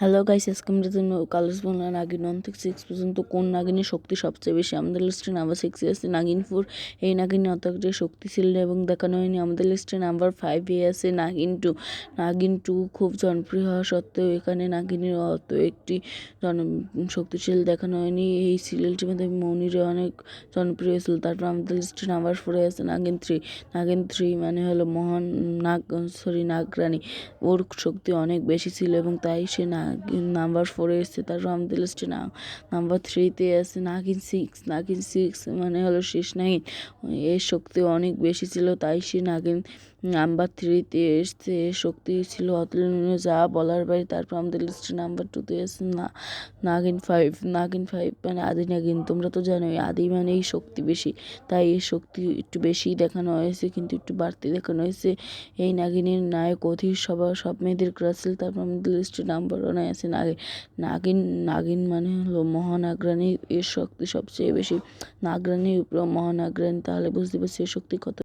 Hello guys আজকে আমরা Colors Bangla Naagin one থেকে সিক্স পর্যন্ত কোন নাগিনের শক্তি সবচেয়ে বেশি? আমাদের লিস্টে নাম্বার সিক্সে আছে নাগিন ফোর এই নাগিনে শক্তি ছিল এবং দেখানো হয়নি। আমাদের লিস্টে নাম্বার ফাইভে আছে নাগিন টু নাগিন টু খুব জনপ্রিয় হওয়া সত্ত্বেও এখানে নাগিনের অত একটি জন শক্তিশালী দেখানো হয়নি। এই সিরিয়ালটির মধ্যে মনিরে অনেক জনপ্রিয় ছিল। তারপর আমাদের লিস্টে নাম্বার ফোরে আছে নাগিন থ্রি নাগিন থ্রি মানে হলো মহান নাগ সরি নাগরানী। ওর শক্তি অনেক বেশি ছিল এবং তাই সে নাম্বার ফোরে এসছে, তার লিস্টে না। নাম্বার থ্রিতে আছে নাগিন সিক্স নাগিন সিক্স মানে হলো শেষ নাইন এর শক্তি অনেক বেশি ছিল, তাই সে নাগিন নাম্বার থ্রিতে এসছে, শক্তি ছিল অতুলনীয় যা বলার বাইরে, তারপর আমাদের লিস্টে নাম্বার টুতে আছে না, নাগিন ফাইভ নাগিন ফাইভ মানে আদি নাগিন, তোমরা তো জানোই, আদি মানেই শক্তি বেশি, তাই এর শক্তি একটু বেশি দেখানো হয়েছে, কিন্তু একটু বাড়তি দেখানো হয়েছে। এই নাগিনের নায়ক, অধীর সবার সব মেয়েদের ক্রাস ছিল, তারপর আমাদের লিস্টে নাম্বার ওয়ানে আছে নাগিন। নাগিন নাগিন মানে হলো মহানাগরানী এর শক্তি সবচেয়ে বেশি। নাগরানীর উপর মহানাগরানী তাহলে বুঝতে পারছি এর শক্তি কত